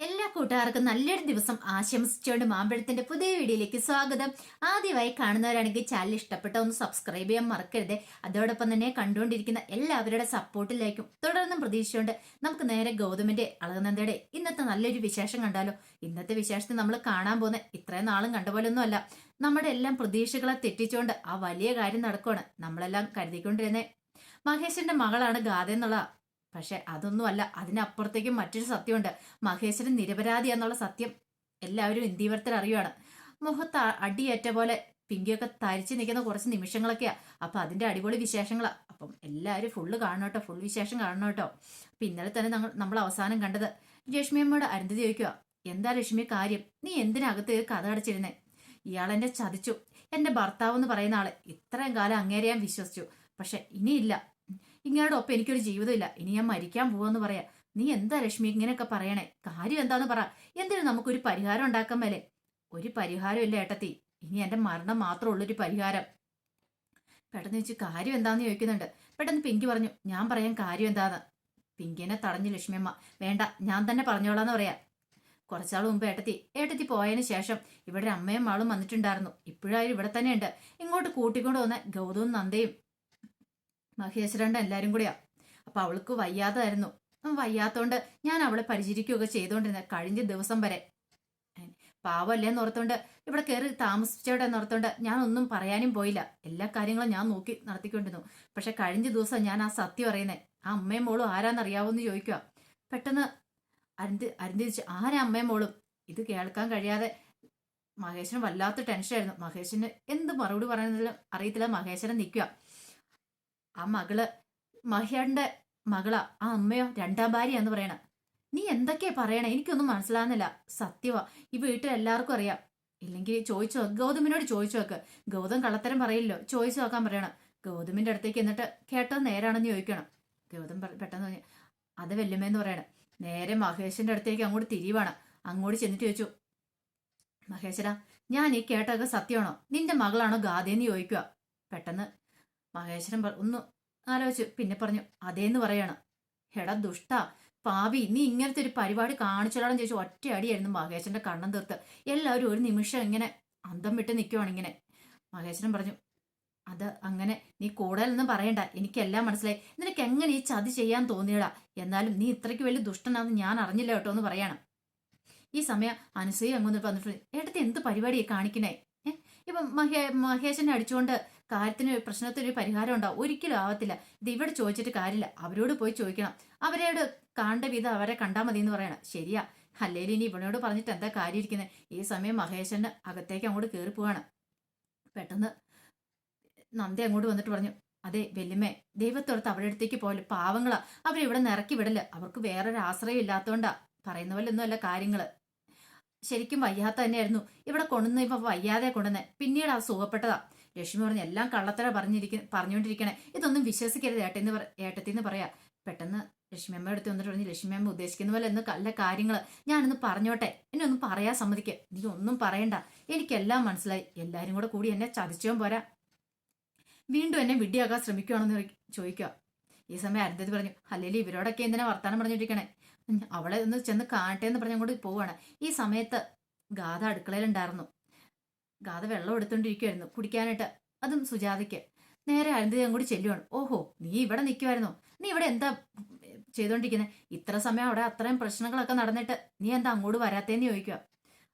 എല്ലാ കൂട്ടുകാർക്കും നല്ലൊരു ദിവസം ആശംസിച്ചുകൊണ്ട് മാമ്പഴത്തിന്റെ പുതിയ വീഡിയോയിലേക്ക് സ്വാഗതം. ആദ്യമായി കാണുന്നവരാണെങ്കിൽ ചാനൽ ഇഷ്ടപ്പെട്ട ഒന്ന് സബ്സ്ക്രൈബ് ചെയ്യാൻ മറക്കരുത്. അതോടൊപ്പം തന്നെ കണ്ടുകൊണ്ടിരിക്കുന്ന എല്ലാവരുടെ സപ്പോർട്ടിലേക്കും തുടർന്നും പ്രതീക്ഷിച്ചുകൊണ്ട് നമുക്ക് നേരെ ഗൗതമിന്റെ അളകനന്ദയുടെ ഇന്നത്തെ നല്ലൊരു വിശേഷം കണ്ടാലോ? ഇന്നത്തെ വിശേഷത്തിൽ നമ്മൾ കാണാൻ പോകുന്ന ഇത്രയും നാളും കണ്ട പോലൊന്നും അല്ല നമ്മുടെ എല്ലാം പ്രതീക്ഷകളെ തെറ്റിച്ചുകൊണ്ട് ആ വലിയ കാര്യം നടക്കുവാണ്. നമ്മളെല്ലാം കരുതിക്കൊണ്ടിരുന്നേ. മഹേഷിന്റെ മകളാണ് ഗാഥ എന്നുള്ള പക്ഷെ അതൊന്നുമല്ല അതിനപ്പുറത്തേക്കും മറ്റൊരു സത്യമുണ്ട്. മഹേശ്വരൻ നിരപരാധി എന്നുള്ള സത്യം എല്ലാവരും ഇന്ത്യവർത്തിൽ അറിയുവാണ്. മുഖത്ത് അടിയേറ്റ പോലെ പിങ്കിയൊക്കെ തരിച്ചു നിൽക്കുന്ന കുറച്ച് നിമിഷങ്ങളൊക്കെയാ. അപ്പൊ അതിന്റെ അടിപൊളി വിശേഷങ്ങളാ. അപ്പം എല്ലാവരും ഫുള്ള് കാണണം കേട്ടോ ഫുൾ വിശേഷം കാണണം കേട്ടോ അപ്പൊ ഇന്നലെ തന്നെ നമ്മൾ അവസാനം കണ്ടത്. രശ്മിയമ്മയോട് അരുന്ധതി ചോദിക്കുക എന്താ ലക്ഷ്മി കാര്യം? നീ എന്തിനകത്ത് കഥ അടച്ചിരുന്നേ? ഇയാൾ എന്നെ ചതിച്ചു. എന്റെ ഭർത്താവ് എന്ന് പറയുന്ന ആൾ ഇത്രയും കാലം അങ്ങേരെ ഞാൻ വിശ്വസിച്ചു. പക്ഷെ ഇനിയില്ല. ഇങ്ങയുടെ ഒപ്പം എനിക്കൊരു ജീവിതമില്ല. ഇനി ഞാൻ മരിക്കാൻ പോവാന്ന് പറയാ. നീ എന്താ ലക്ഷ്മി ഇങ്ങനെയൊക്കെ പറയണേ? കാര്യം എന്താന്ന് പറ. എന്തിനു നമുക്കൊരു പരിഹാരം ഉണ്ടാക്കാൻ മേലെ? ഒരു പരിഹാരം ഇല്ല ഏട്ടത്തി. ഇനി എന്റെ മരണം മാത്രമേ ഉള്ളൊരു പരിഹാരം. പെട്ടെന്ന് ചോദിച്ചു കാര്യം എന്താന്ന് ചോദിക്കുന്നുണ്ട്. പെട്ടെന്ന് പിങ്കി പറഞ്ഞു ഞാൻ പറയാൻ കാര്യം എന്താന്ന്? പിങ്കിനെ തടഞ്ഞു ലക്ഷ്മിയമ്മ വേണ്ട ഞാൻ തന്നെ പറഞ്ഞോളാന്ന് പറയാ. കുറച്ചാൾ മുമ്പ് ഏട്ടത്തി ഏട്ടത്തി പോയതിന് ശേഷം ഇവിടെ അമ്മയും ആളും വന്നിട്ടുണ്ടായിരുന്നു. ഇപ്പോഴായാലും ഇവിടെ തന്നെയുണ്ട്. ഇങ്ങോട്ട് കൂട്ടിക്കൊണ്ട് വന്ന ഗൗതവും നന്ദയും മഹേശ്വരണ്ട എല്ലാരും കൂടിയാ. അപ്പൊ അവൾക്ക് വയ്യാതായിരുന്നു. വയ്യാത്തോണ്ട് ഞാൻ അവളെ പരിചരിക്കുകയൊക്കെ ചെയ്തോണ്ടിരുന്ന കഴിഞ്ഞ ദിവസം വരെ. പാവല്ലേ എന്നോർത്തോണ്ട് ഇവിടെ കയറി താമസിച്ചോടെ എന്നോർത്തോണ്ട് ഞാൻ ഒന്നും പറയാനും പോയില്ല. എല്ലാ കാര്യങ്ങളും ഞാൻ നോക്കി നടത്തിക്കൊണ്ടിരുന്നു. പക്ഷെ കഴിഞ്ഞ ദിവസം ഞാൻ ആ സത്യം അറിയുന്നേ ആ അമ്മയും മോളും ആരാന്നറിയാവോന്ന് ചോദിക്കുക പെട്ടെന്ന് അരുന്തി അരുന്തിരിച്ച് ആരാ അമ്മയും മോളും? ഇത് കേൾക്കാൻ കഴിയാതെ മഹേശ്വരൻ വല്ലാത്ത ടെൻഷനായിരുന്നു. മഹേശ്വരന് എന്ത് മറുപടി പറയുന്നതിലും അറിയത്തില്ല. മഹേശ്വരൻ നിൽക്കുക ആ മകൾ മഹ്യന്റെ മകളാ ആ അമ്മയോ രണ്ടാം ഭാര്യ എന്ന് പറയണ. നീ എന്തൊക്കെയാ പറയണേ? എനിക്കൊന്നും മനസ്സിലാകുന്നില്ല സത്യവാ. ഈ വീട്ടിൽ എല്ലാവർക്കും അറിയാം. ഇല്ലെങ്കിൽ ചോദിച്ചു? ഗൗതമിനോട് ചോദിച്ചു നോക്ക് ഗൗതം കള്ളത്തരം പറയില്ലോ ചോദിച്ചു നോക്കാൻ പറയണം. ഗൗതമിന്റെ അടുത്തേക്ക് എന്നിട്ട് കേട്ടോ നേരാണെന്ന് ചോദിക്കണം. ഗൗതം പെട്ടെന്ന് പറഞ്ഞു അത് വല്യമ്മേന്ന് പറയണം. നേരെ മഹേഷിന്റെ അടുത്തേക്ക് അങ്ങോട്ട് തിരിവാണ്. അങ്ങോട്ട് ചെന്നിട്ട് ചോദിച്ചു മഹേശ്വര ഞാൻ ഈ കേട്ടൊക്കെ സത്യമാണോ? നിന്റെ മകളാണോ ഗാഥയെന്ന് ചോദിക്കുക പെട്ടെന്ന് മഹേശ്വരൻ ഒന്ന് ആലോചിച്ചു. പിന്നെ പറഞ്ഞു അതേന്ന് പറയാണ്. എടാ ദുഷ്ട പാവി നീ ഇങ്ങനത്തെ ഒരു പരിപാടി കാണിച്ചോളാം ചോദിച്ചു. ഒറ്റയടിയായിരുന്നു മഹേശ്വരന്റെ കണ്ണം തീർത്ത്. എല്ലാവരും ഒരു നിമിഷം ഇങ്ങനെ അന്തം വിട്ട് നിൽക്കുവാണ് ഇങ്ങനെ. മഹേശ്വരൻ പറഞ്ഞു അത് അങ്ങനെ നീ കൂടുതലൊന്നും പറയണ്ട. എനിക്കെല്ലാം മനസ്സിലായി. നിനക്ക് എങ്ങനെ ഈ ചതി ചെയ്യാൻ തോന്നിയടാ? എന്നാലും നീ ഇത്രയ്ക്ക് വലിയ ദുഷ്ടനാണെന്ന് ഞാൻ അറിഞ്ഞില്ല കേട്ടോ എന്ന് പറയാണ്. ഈ സമയം അനുസൂയ അങ്ങോട്ട് വന്നിട്ട് ഏട്ടത്തെ എന്ത് പരിപാടിയെ കാണിക്കണേ? ഇപ്പം മഹേ മഹേശനെ അടിച്ചുകൊണ്ട് കാര്യത്തിന് പ്രശ്നത്തിന് പരിഹാരം ഉണ്ടാവും ഒരിക്കലും ആവത്തില്ല. ഇത് ഇവിടെ ചോദിച്ചിട്ട് കാര്യമില്ല. അവരോട് പോയി ചോദിക്കണം. അവരോട് കാണേണ്ട വിധം അവരെ കണ്ടാൽ മതി എന്ന് പറയണം. ശരിയാ. അല്ലേലും ഇനി ഇവനോട് പറഞ്ഞിട്ട് എന്താ കാര്യം ഇരിക്കുന്നത് ഈ സമയം മഹേശന് അകത്തേക്ക് അങ്ങോട്ട് കയറി പോവാണ്. പെട്ടെന്ന് നന്ദി അങ്ങോട്ട് വന്നിട്ട് പറഞ്ഞു. അതെ വെല്ലുമേ ദൈവത്തോടത്ത് അവരുടെ അടുത്തേക്ക് പോലെ പാവങ്ങളാ. അവരിവിടെ നിന്ന് ഇറക്കി വിടൽ. അവർക്ക് വേറൊരു ആശ്രയം ഇല്ലാത്തോണ്ടാ. പറയുന്ന പോലെ ഒന്നുമല്ല കാര്യങ്ങൾ ശരിക്കും വയ്യാത്ത തന്നെയായിരുന്നു. ഇവിടെ കൊണ്ടുവന്ന് ഇപ്പൊ വയ്യാതെ കൊണ്ടുവന്നെ. പിന്നീട് അത് സുഖപ്പെട്ടതാ. ലക്ഷ്മി പറഞ്ഞു എല്ലാം കള്ളത്തര പറഞ്ഞിരിക്ക പറഞ്ഞുകൊണ്ടിരിക്കണേ ഇതൊന്നും വിശ്വസിക്കരുത്. ഏട്ടെന്ന് പറ ഏട്ടത്തിന്ന് പറയാ. പെട്ടെന്ന് ലക്ഷ്മി അമ്മ എടുത്ത് വന്നിട്ട് പറഞ്ഞു ലക്ഷ്മി അമ്മ ഉദ്ദേശിക്കുന്ന പോലെ ഒന്ന് നല്ല കാര്യങ്ങൾ ഞാനൊന്ന് പറഞ്ഞോട്ടെ. എന്നെ ഒന്നും പറയാൻ സമ്മതിക്കെ. നീ ഒന്നും പറയണ്ട. എനിക്കെല്ലാം മനസ്സിലായി. എല്ലാരും കൂടെ കൂടി എന്നെ ചതിച്ചോ പോരാ. വീണ്ടും എന്നെ വിഡ്ഢിയാക്കാൻ ശ്രമിക്കുകയാണെന്ന് ചോദിക്കുക ഈ സമയം അരുന്ധതി പറഞ്ഞു അല്ലെങ്കിൽ ഇവരോടൊക്കെ എന്തിനാ വർത്താനം പറഞ്ഞിരിക്കണേ ഉം, അവളെ ഒന്ന് ചെന്ന് കാണട്ടെ എന്ന് അങ്ങോട്ട് പോവാണ്. ഈ സമയത്ത് ഗാഥ അടുക്കളയിലുണ്ടായിരുന്നു. ഗാഥ വെള്ളം എടുത്തോണ്ടിരിക്കുവായിരുന്നു. കുടിക്കാനായിട്ട്. അതും സുജാതയ്ക്ക്. നേരെ അരുന്ധതി കൂടി ചെല്ലുവാണ്. ഓഹോ നീ ഇവിടെ നിൽക്കുമായിരുന്നോ നീ ഇവിടെ എന്താ ചെയ്തോണ്ടിരിക്കുന്നത് ഇത്ര സമയം അവിടെ അത്രയും പ്രശ്നങ്ങളൊക്കെ നടന്നിട്ട് നീ എന്താ അങ്ങോട്ട് വരാത്തേന്ന് ചോദിക്കുക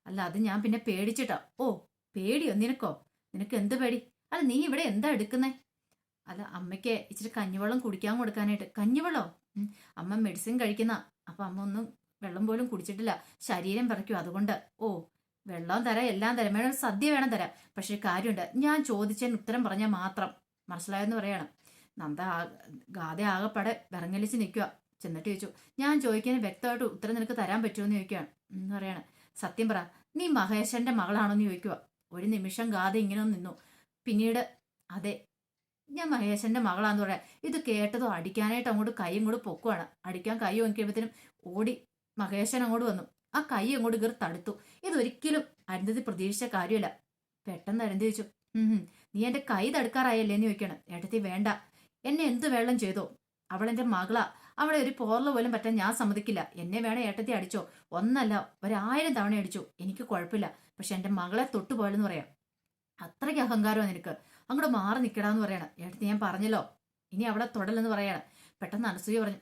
അല്ല അത് ഞാൻ പിന്നെ പേടിച്ചിട്ടാ. ഓ പേടിയോ നിനക്കോ? നിനക്ക് എന്ത് പേടി? അല്ല നീ ഇവിടെ എന്താ എടുക്കുന്നേ? അല്ല അമ്മയ്ക്ക് ഇച്ചിരി കഞ്ഞിവെള്ളം കുടിക്കാൻ കൊടുക്കാനായിട്ട്. കഞ്ഞിവെള്ളോ? അമ്മ മെഡിസിൻ കഴിക്കുന്ന. അപ്പൊ അമ്മ ഒന്നും വെള്ളം പോലും കുടിച്ചിട്ടില്ല. ശരീരം പറിക്കും അതുകൊണ്ട്. ഓ വെള്ളം തരാം എല്ലാം തരാം. മേഡം സദ്യ വേണം തരാം. പക്ഷെ കാര്യമുണ്ട്. ഞാൻ ചോദിച്ചതിന് ഉത്തരം പറഞ്ഞാൽ മാത്രം. മനസ്സിലായെന്ന് പറയണം. നന്ദ ഗാഥ ആകെപ്പാടെ വിറങ്ങലിച്ച് നിൽക്കുക ചെന്നിട്ട് ചോദിച്ചു ഞാൻ ചോദിക്കാൻ വ്യക്തമായിട്ട് ഉത്തരം നിനക്ക് തരാൻ പറ്റുമോ? എന്ന് ചോദിക്കുകയാണ് എന്ന് പറയണം. സത്യം പറ നീ മഹേശന്റെ മകളാണോ? എന്ന് ചോദിക്കുക ഒരു നിമിഷം ഗാഥ ഇങ്ങനെ നിന്നു. പിന്നീട് അതെ ഞാൻ മഹേശന്റെ മകളാന്ന് പറയാം. ഇത് കേട്ടതോ അടിക്കാനായിട്ട് അങ്ങോട്ട് കൈ കൂടെ പൊക്കുവാണ്. അടിക്കാൻ കൈ വാങ്ങിക്കുമ്പോഴത്തേനും ഓടി മഹേശൻ അങ്ങോട്ട് വന്നു. ആ കൈ അങ്ങോട്ട് കയറി തടുത്തു. ഇതൊരിക്കലും അരുന്ധതി പ്രതീക്ഷിച്ച കാര്യമല്ല. പെട്ടെന്ന് അരുന്ധതി ചോദിച്ചു "ഉം നീ എന്റെ കൈ തടുക്കാറായല്ലേ എന്ന് ചോദിക്കണം ഏട്ടത്തി വേണ്ട. എന്നെ എന്ത് വെള്ളം ചെയ്തോ? അവൾ എന്റെ മകളാ. അവളെ ഒരു പോർല പോലും പറ്റാൻ ഞാൻ സമ്മതിക്കില്ല. എന്നെ വേണേ ഏട്ടത്തി അടിച്ചോ? ഒന്നല്ല ഒരായിരം തവണ അടിച്ചു. എനിക്ക് കുഴപ്പമില്ല. പക്ഷെ എന്റെ മകളെ തൊട്ടുപോയെന്ന് പറയാം. അത്രയ്ക്ക് അഹങ്കാരമാണ് നിനക്ക്. അങ്ങോട്ട് മാറി നിൽക്കടാന്ന് പറയണം. ഏട്ടത്തി ഞാൻ പറഞ്ഞല്ലോ. ഇനി അവളെ തൊടലെന്ന് പറയണം. പെട്ടെന്ന് അനസൂയ പറഞ്ഞു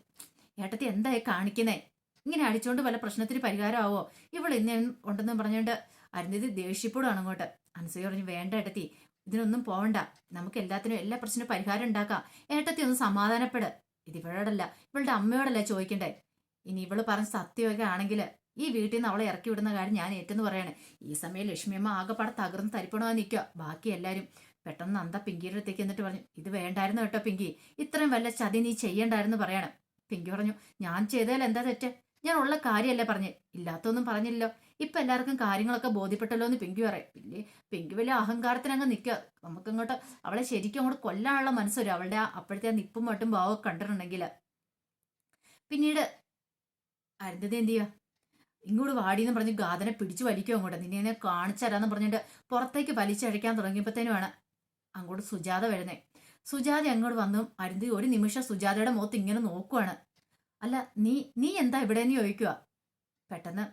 ഏട്ടത്തി എന്തായി കാണിക്കുന്നേ? ഇങ്ങനെ അടിച്ചോണ്ട് വല്ല പ്രശ്നത്തിന് പരിഹാരമാവോ? ഇവിടെ ഇന്ന് ഉണ്ടെന്ന് പറഞ്ഞുകൊണ്ട് അരുന്ധതി ദേഷ്യപ്പെടുകയാണ് അങ്ങോട്ട്. അനസൂയ പറഞ്ഞു വേണ്ട ഏട്ടത്തി ഇതിനൊന്നും പോവണ്ട. നമുക്ക് എല്ലാത്തിനും എല്ലാ പ്രശ്നവും പരിഹാരം ഉണ്ടാക്കാം. ഏട്ടത്തി ഒന്ന് സമാധാനപ്പെട്. ഇത് ഇവളോടല്ല ഇവളുടെ അമ്മയോടല്ല ചോദിക്കണ്ടേ? ഇനി ഇവൾ പറഞ്ഞ സത്യമൊക്കെ ആണെങ്കിൽ ഈ വീട്ടിൽ നിന്ന് അവളെ ഇറക്കി വിടുന്ന കാര്യം ഞാൻ ഏറ്റെന്ന് പറയാണ്. ഈ സമയം ലക്ഷ്മിയമ്മ ആകെപ്പാടെ തകർന്ന് തരിപ്പണമെന്ന് നിൽക്കുക. ബാക്കി എല്ലാവരും പെട്ടെന്ന് നന്ദ പിങ്കിയുടെ അടുത്തേക്ക് എന്നിട്ട് പറഞ്ഞു ഇത് വേണ്ടായിരുന്നു കേട്ടോ പിങ്കി. ഇത്രയും വല്ല ചതി നീ ചെയ്യണ്ടായിരുന്നു പറയണം. പിങ്കി പറഞ്ഞു ഞാൻ ചെയ്തതിൽ എന്താ തെറ്റ്? ഞാൻ ഉള്ള കാര്യമല്ലേ പറഞ്ഞ്. ഇല്ലാത്തൊന്നും പറഞ്ഞില്ലല്ലോ. ഇപ്പൊ എല്ലാവർക്കും കാര്യങ്ങളൊക്കെ ബോധ്യപ്പെട്ടല്ലോ എന്ന് പിങ്കി പറയും. പിന്നെ പിങ്കി വലിയ അഹങ്കാരത്തിനങ്ങ് നിൽക്കുക നമുക്കങ്ങോട്ട് അവളെ ശരിക്കും അങ്ങോട്ട് കൊല്ലാനുള്ള മനസ്സൊരു അവളുടെ അപ്പോഴത്തെ ആ നിപ്പും മട്ടും ഭാവം കണ്ടിട്ടുണ്ടെങ്കിൽ പിന്നീട് അരുന്ധതി എന്ത് ചെയ്യുക ഇങ്ങോട്ട് വാടിയെന്ന് പറഞ്ഞ് ഗാഥനെ പിടിച്ചു വലിക്കും അങ്ങോട്ട്. നിന്നെ എന്നെ കാണിച്ചു പറഞ്ഞിട്ട് പുറത്തേക്ക് വലിച്ചഴിക്കാൻ തുടങ്ങിയപ്പോഴത്തേനുമാണ് അങ്ങോട്ട് സുജാത വരുന്നേ. സുജാത അങ്ങോട്ട് വന്നു. അരുന്ധതി ഒരു നിമിഷം സുജാതയുടെ മുഖത്ത് ഇങ്ങനെ നോക്കുവാണ്. അല്ല നീ നീ എന്താ ഇവിടെ നീ ചോദിക്കുക? പെട്ടെന്ന്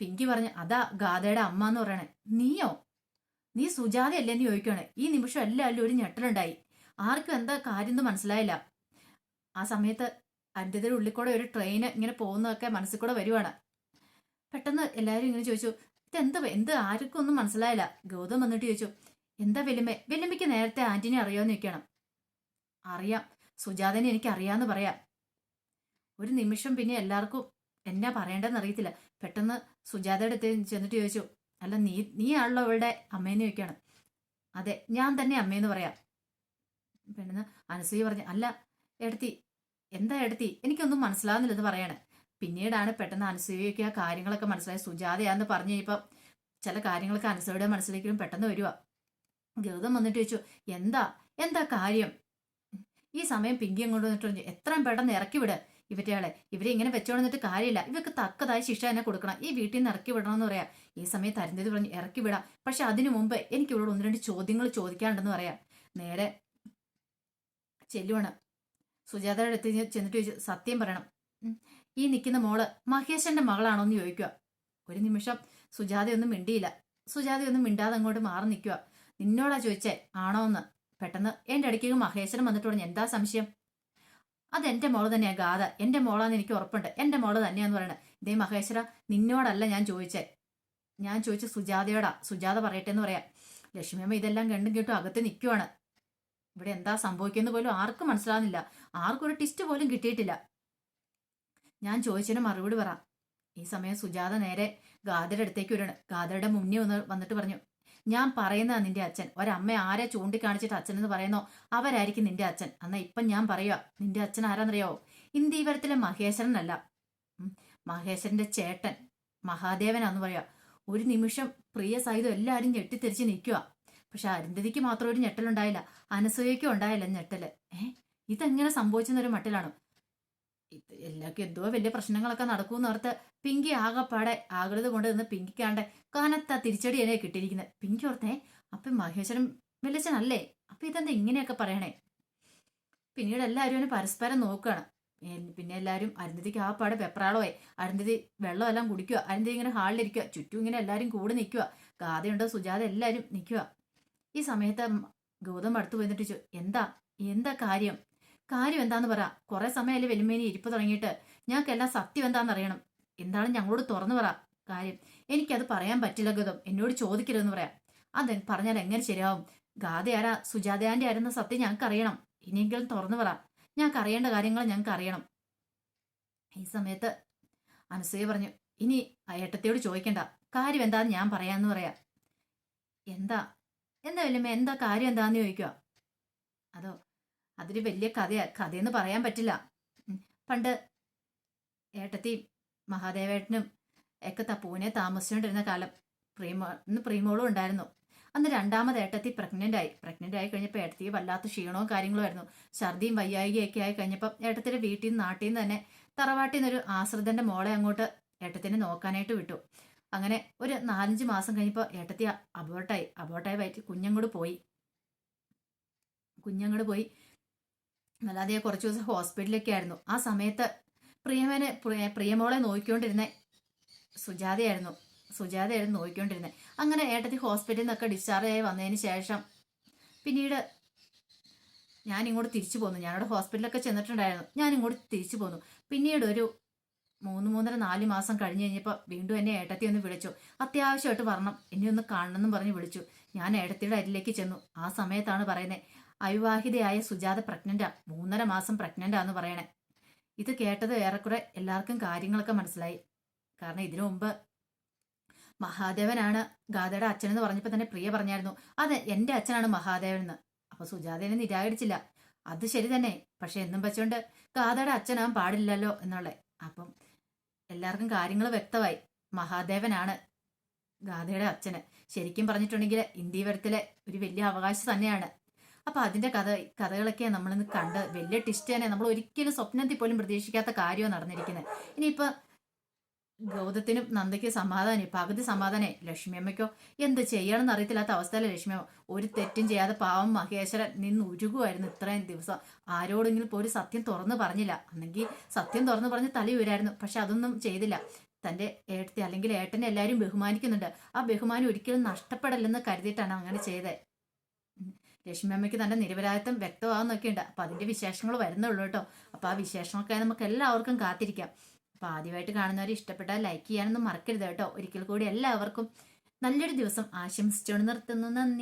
പിങ്കി പറഞ്ഞ് അതാ ഗാഥയുടെ അമ്മ എന്ന് പറയണേ. നീയോ? നീ സുജാതയല്ലേ എന്ന് ചോദിക്കുകയാണ്. ഈ നിമിഷം എല്ലാവരും ഒരു ഞെട്ടലുണ്ടായി. ആർക്കും എന്താ കാര്യം മനസ്സിലായില്ല. ആ സമയത്ത് അരുന്ധതിയുടെ ഉള്ളിൽ കൂടെ ഒരു ട്രെയിൻ ഇങ്ങനെ പോകുന്നതൊക്കെ മനസ്സിൽ കൂടെ വരുവാണ്. പെട്ടെന്ന് എല്ലാവരും ഇങ്ങനെ ചോദിച്ചു ഇതെന്ത് എന്ത് ആർക്കും ഒന്നും മനസ്സിലായില്ല. ഗൗതം വന്നിട്ട് ചോദിച്ചു എന്താ വെല്ലുമ്മ വെല്ലുമ്മയ്ക്ക് നേരത്തെ ആന്റിനെ അറിയാമെന്ന് ചോദിക്കണം. അറിയാം. സുജാതനെ എനിക്ക് അറിയാമെന്ന് പറയാം. ഒരു നിമിഷം പിന്നെ എല്ലാവർക്കും എന്നാ പറയേണ്ടതെന്ന് അറിയത്തില്ല. പെട്ടെന്ന് സുജാതയുടെ അടുത്ത് ചെന്നിട്ട് ചോദിച്ചു അല്ല നീ നീയാണല്ലോ അവളുടെ അമ്മേനെ ഒക്കെയാണ് അതെ ഞാൻ തന്നെ അമ്മയെന്ന് പറയാം. പെണ്ണെന്ന് അനസൂയ പറഞ്ഞു അല്ല എടുത്തി എന്താ എടുത്തി എനിക്കൊന്നും മനസ്സിലാവുന്നില്ലെന്ന് പറയാണ്. പിന്നീടാണ് പെട്ടെന്ന് അനസൂയയ്ക്ക് ആ കാര്യങ്ങളൊക്കെ മനസ്സിലായി. സുജാതയാന്ന് പറഞ്ഞു ഇപ്പം ചില കാര്യങ്ങളൊക്കെ അനസൂയയുടെ മനസ്സിലേക്കും പെട്ടെന്ന് വരിക ഗൗതം വന്നിട്ട് ചോദിച്ചു എന്താ എന്താ കാര്യം? ഈ സമയം പിങ്കി അങ്ങോട്ട് വന്നിട്ട് എത്രയും പെട്ടെന്ന് ഇറക്കി വിട് ഇവറ്റയാളെ ഇവരെ ഇങ്ങനെ വെച്ചോണ്ടിട്ട് കാര്യമില്ല. ഇവർക്ക് തക്കതായ ശിക്ഷ തന്നെ കൊടുക്കണം. ഈ വീട്ടിൽ നിന്ന് ഇറക്കി വിടണം എന്ന് പറയാം. ഈ സമയത്ത് അരുന്ധതി പറഞ്ഞു ഇറക്കി വിടാം. പക്ഷെ അതിനു മുമ്പ് എനിക്ക് ഇവളോട് ഒന്ന് രണ്ട് ചോദ്യങ്ങൾ ചോദിക്കാനുണ്ടെന്ന് പറയാം. നേരെ ചെല്ലുവാണ്. സുജാതയുടെ അടുത്ത് ചെന്നിട്ട് ചോദിച്ചു സത്യം പറയണം. ഈ നിൽക്കുന്ന മോൾ മഹേശന്റെ മകളാണോ എന്ന് ചോദിക്കുക. ഒരു നിമിഷം സുജാതയൊന്നും മിണ്ടിയില്ല. സുജാതയൊന്നും മിണ്ടാതെ അങ്ങോട്ട് മാറി നിൽക്കുക. നിന്നോടാ ചോദിച്ചേ ആണോ എന്ന്. പെട്ടെന്ന് എന്റെ ഇടയ്ക്ക് മഹേശ്വരൻ വന്നിട്ട് പറഞ്ഞു എന്താ സംശയം? അതെന്റെ മോൾ തന്നെയാണ് ഗാഥ. എന്റെ മോളാന്ന് എനിക്ക് ഉറപ്പുണ്ട്. എന്റെ മോൾ തന്നെയാന്ന് പറയണത് ദേ മഹേശ്വര നിന്നോടല്ല ഞാൻ ചോദിച്ചേ. ഞാൻ ചോദിച്ച സുജാതയോടാ. സുജാത പറയട്ടെ എന്ന് പറയാം. ലക്ഷ്മിയമ്മ ഇതെല്ലാം കണ്ടും കേട്ടും അകത്ത് നിൽക്കുവാണ് ഇവിടെ എന്താ സംഭവിക്കുന്നത് പോലും ആർക്കും മനസ്സിലാവുന്നില്ല. ആർക്കും ഒരു ടിസ്റ്റ് പോലും കിട്ടിയിട്ടില്ല. ഞാൻ ചോദിച്ചതിന് മറുപടി പറ. ഈ സമയം സുജാത നേരെ ഗാദയുടെ അടുത്തേക്ക് വരണം ഗാദയുടെ മുന്നേ ഒന്ന് വന്നിട്ട് പറഞ്ഞു ഞാൻ പറയുന്നതാ നിന്റെ അച്ഛൻ. ഒരമ്മ ആരെ ചൂണ്ടിക്കാണിച്ചിട്ട് അച്ഛൻ എന്ന് പറയുന്നോ? അവരായിരിക്കും നിന്റെ അച്ഛൻ. എന്നാ ഇപ്പം ഞാൻ പറയുക നിന്റെ അച്ഛൻ ആരാന്നറിയാവോ ഇന്ദീവരത്തിലെ മഹേശ്വരനല്ല. മഹേശ്വരന്റെ ചേട്ടൻ മഹാദേവനാന്ന് പറയാ. ഒരു നിമിഷം പ്രിയ സഹിതം എല്ലാവരും ഞെട്ടിത്തെറിച്ച് നിൽക്കുക പക്ഷെ അരുന്ധതിക്ക് മാത്രം ഒരു ഞെട്ടലുണ്ടായില്ല. അനസൂയയ്ക്കും ഉണ്ടായില്ല ഞെട്ടൽ. ഏഹ് ഇതെങ്ങനെ സംഭവിച്ചെന്നൊരു മട്ടിലാണ്. ഇത് എല്ലാവർക്കും എന്തോ വലിയ പ്രശ്നങ്ങളൊക്കെ നടക്കുമെന്ന് ഓർത്ത് പിങ്കി ആകപ്പാടെ ആകൃത കൊണ്ട് നിന്ന് പിങ്കിക്കാണ്ട് കാനത്ത എന്നെ കിട്ടിയിരിക്കുന്നത്. പിങ്കി ഓർത്തേ അപ്പൊ മഹേശ്വരൻ വിളിച്ചനല്ലേ? അപ്പൊ ഇതെന്താ ഇങ്ങനെയൊക്കെ പറയണേ? പിന്നീട് എല്ലാവരും അവനെ പരസ്പരം നോക്കുകയാണ് പിന്നെ എല്ലാവരും അരുന്ധതിക്ക് ആ പാടെ വെപ്രാളമായി. അരുന്ധതി വെള്ളമെല്ലാം കുടിക്കുക. അരുന്ധതി ഇങ്ങനെ ഹാളിലിരിക്കുക. ചുറ്റും ഇങ്ങനെ എല്ലാവരും കൂടി നിൽക്കുക. ഗാഥയുണ്ടോ സുജാത എല്ലാവരും നിൽക്കുക. ഈ സമയത്ത് ഗൗതം അടുത്ത് പോയിട്ട് എന്താ? എന്താ കാര്യം? കാര്യം എന്താന്ന് പറ. കുറെ സമയമല്ലേ വെല്ലുമേനി ഇരിപ്പ് തുടങ്ങിയിട്ട്. ഞങ്ങൾക്കെല്ലാം സത്യം എന്താണെന്ന് അറിയണം. എന്താണ് ഞങ്ങളോട് തുറന്നു പറ. കാര്യം എനിക്കത് പറയാൻ പറ്റില്ല ഗതം. എന്നോട് ചോദിക്കരുതെന്ന് പറയാം. അത് പറഞ്ഞാൽ എങ്ങനെ ശരിയാവും? ഗാഥയാരാ സുജാതയാന്റെ ആരെന്ന സത്യം ഞങ്ങൾക്ക് അറിയണം ഇനിയെങ്കിലും തുറന്നു പറ. ഞങ്ങൾക്ക് അറിയേണ്ട കാര്യങ്ങൾ ഞങ്ങൾക്ക് അറിയണം ഈ സമയത്ത് അനസൂയ പറഞ്ഞു ഇനി ഏട്ടത്തിയോട് ചോദിക്കണ്ട. കാര്യം എന്താന്ന് ഞാൻ പറയാന്ന് പറയാം. എന്താ? എന്താ വല്യമ്മ എന്താ കാര്യം എന്താന്ന് ചോദിക്കുക അതോ അതൊരു വലിയ കഥയാ കഥയെന്ന് പറയാൻ പറ്റില്ല. പണ്ട് ഏട്ടത്തി മഹാദേവേട്ടനും ഒക്കെ തപ്പൂവിനെ താമസിച്ചുകൊണ്ടിരുന്ന കാലം പ്രീമോ ഇന്ന് പ്രീമോളും ഉണ്ടായിരുന്നു. അന്ന് രണ്ടാമത് ഏട്ടത്തി പ്രഗ്നന്റ് ആയി പ്രഗ്നന്റ് ആയി കഴിഞ്ഞപ്പോൾ ഏട്ടത്തി വല്ലാത്ത ക്ഷീണവും കാര്യങ്ങളും ആയിരുന്നു. ഛർദിയും വയ്യായികയൊക്കെ ആയി കഴിഞ്ഞപ്പോൾ ഏട്ടത്തിന്റെ വീട്ടിൽ നിന്ന് നാട്ടിൽ നിന്ന് തന്നെ തറവാട്ടിൽ നിന്നൊരു ആശ്രിതന്റെ മോളെ അങ്ങോട്ട് ഏട്ടത്തിനെ നോക്കാനായിട്ട് വിട്ടു. അങ്ങനെ ഒരു നാലഞ്ച് മാസം കഴിഞ്ഞപ്പോൾ ഏട്ടത്തി അബോട്ടായി അബോട്ടായി വയറ്റി കുഞ്ഞങ്ങോട് പോയി. കുഞ്ഞങ്ങോട് പോയി. അല്ലാതെ കുറച്ച് ദിവസം ഹോസ്പിറ്റലിലൊക്കെ ആയിരുന്നു. ആ സമയത്ത് പ്രിയമനെ പ്രിയ- പ്രിയമോളെ നോക്കിക്കൊണ്ടിരുന്ന സുജാതയായിരുന്നു. സുജാതയായിരുന്നു നോക്കിക്കൊണ്ടിരുന്നത്. അങ്ങനെ ഏട്ടത്തി ഹോസ്പിറ്റലിൽ നിന്നൊക്കെ ഡിസ്ചാർജ് ആയി വന്നതിന് ശേഷം പിന്നീട് ഞാൻ ഇങ്ങോട്ട് തിരിച്ചു പോന്നു. ഞാനവിടെ ഹോസ്പിറ്റലൊക്കെ ചെന്നിട്ടുണ്ടായിരുന്നു. ഞാൻ ഇങ്ങോട്ട് തിരിച്ചു പോന്നു. പിന്നീട് ഒരു മൂന്ന് മൂന്നര നാല് മാസം കഴിഞ്ഞ് കഴിഞ്ഞപ്പോൾ വീണ്ടും എന്നെ ഏട്ടത്തി ഒന്ന് വിളിച്ചു. അത്യാവശ്യമായിട്ട് വരണം. എന്നെ ഒന്ന് കാണണമെന്നും പറഞ്ഞ് വിളിച്ചു. ഞാൻ ഏട്ടത്തിയുടെ അരിലേക്ക് ചെന്നു. ആ സമയത്താണ് പറയുന്നത് അവിവാഹിതയായ സുജാത പ്രഗ്നന്റാ മൂന്നര മാസം പ്രഗ്നന്റാന്ന് പറയണേ. ഇത് കേട്ടത് ഏറെക്കുറെ എല്ലാവർക്കും കാര്യങ്ങളൊക്കെ മനസ്സിലായി. കാരണം ഇതിനു മുമ്പ് മഹാദേവനാണ് ഗാഥയുടെ അച്ഛനെന്ന് പറഞ്ഞപ്പോൾ തന്നെ പ്രിയ പറഞ്ഞായിരുന്നു. അതെ എന്റെ അച്ഛനാണ് മഹാദേവൻ എന്ന് അപ്പൊ സുജാതേനെ നിരാകരിച്ചില്ല. അത് ശരി തന്നെ. പക്ഷെ എന്നും വെച്ചോണ്ട് ഗാഥയുടെ അച്ഛനാൻ പാടില്ലല്ലോ എന്നുള്ളത് അപ്പം എല്ലാവർക്കും കാര്യങ്ങൾ വ്യക്തമായി. മഹാദേവനാണ് ഗാഥയുടെ അച്ഛന്. ശരിക്കും പറഞ്ഞിട്ടുണ്ടെങ്കിൽ ഇന്ത്യവരത്തിലെ ഒരു വലിയ അവകാശം തന്നെയാണ്. അപ്പൊ അതിന്റെ കഥ കഥകളൊക്കെ നമ്മളിന്ന് കണ്ട് വലിയ ട്വിസ്റ്റ് തന്നെ. നമ്മൾ ഒരിക്കലും സ്വപ്നത്തിൽ പോലും പ്രതീക്ഷിക്കാത്ത കാര്യമാണ് നടന്നിരിക്കുന്നത് ഇനിയിപ്പൊ ഗൗതത്തിനും നന്ദയ്ക്ക് സമാധാനം പകുതി സമാധാനം. ലക്ഷ്മി അമ്മയ്ക്കോ എന്ത് ചെയ്യണമെന്ന് അറിയത്തില്ലാത്ത അവസ്ഥയിലെ ലക്ഷ്മി ഒരു തെറ്റും ചെയ്യാതെ പാവം മഹേശ്വരൻ നിന്ന് ഉരുകുമായിരുന്നു ഇത്രയും ദിവസം. ആരോടെങ്കിലും ഒരു സത്യം തുറന്നു പറഞ്ഞില്ല. അന്നെങ്കിൽ സത്യം തുറന്നു പറഞ്ഞ് തലി ഉയരായിരുന്നു പക്ഷെ അതൊന്നും ചെയ്തില്ല. തന്റെ ഏട്ടത്തെ അല്ലെങ്കിൽ ഏട്ടനെ എല്ലാവരും ബഹുമാനിക്കുന്നുണ്ട്. ആ ബഹുമാനം ഒരിക്കലും നഷ്ടപ്പെടല്ലെന്ന് കരുതിയിട്ടാണ് അങ്ങനെ ചെയ്തത് ലക്ഷ്മി അമ്മയ്ക്ക് നിരപരാധിത്വം വ്യക്തമാകുന്നൊക്കെ ഉണ്ട് അപ്പൊ അതിന്റെ വിശേഷങ്ങൾ വരുന്നുള്ളൂ കേട്ടോ. അപ്പൊ ആ വിശേഷങ്ങളൊക്കെ നമുക്ക് എല്ലാവർക്കും കാത്തിരിക്കാം. അപ്പൊ ആദ്യമായിട്ട് കാണുന്നവരെ ഇഷ്ടപ്പെട്ടാൽ ലൈക്ക് ചെയ്യാനൊന്നും മറക്കരുത് കേട്ടോ. ഒരിക്കൽ കൂടി എല്ലാവർക്കും നല്ലൊരു ദിവസം ആശംസിച്ചുകൊണ്ട് നിർത്തുന്നു. നന്ദി.